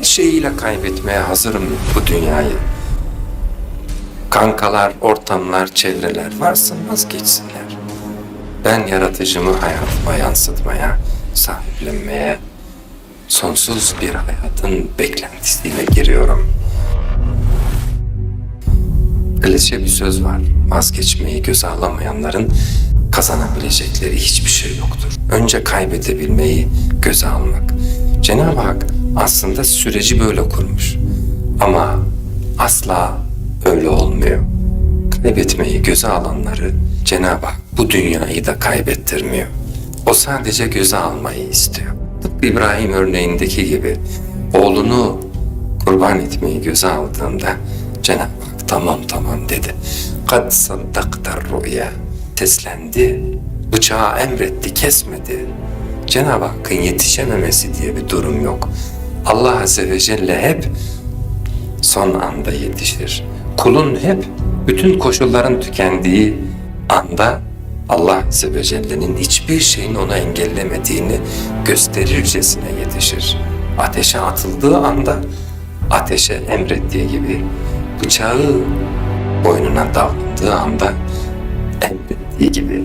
her şeyiyle kaybetmeye hazırım bu dünyayı. Kankalar, ortamlar, çevreler varsın vazgeçsinler. Ben yaratıcımı hayatıma yansıtmaya, sahiplenmeye, sonsuz bir hayatın beklentisiyle giriyorum. Klişe bir söz var. Vazgeçmeyi göze alamayanların kazanabilecekleri hiçbir şey yoktur. Önce kaybedebilmeyi göze almak. Cenab-ı Hak aslında süreci böyle kurmuş. Ama asla öyle olmuyor. Kaybetmeyi göze alanları Cenab-ı Hak bu dünyayı da kaybettirmiyor. O sadece göze almayı istiyor. Tıpkı İbrahim örneğindeki gibi oğlunu kurban etmeyi göze aldığında Cenab-ı Hak tamam tamam dedi. Kad saddaktar rüya. Seslendi. Bıçağı emretti, kesmedi. Cenab-ı Hakk'ın yetişememesi diye bir durum yok. Allah Azze ve Celle hep son anda yetişir. Kulun hep bütün koşulların tükendiği anda Allah Azze ve Celle'nin hiçbir şeyin onu engellemediğini gösterircesine yetişir. Ateşe atıldığı anda ateşe emrettiği gibi bıçağı boynuna davrandığı anda emrettiği gibi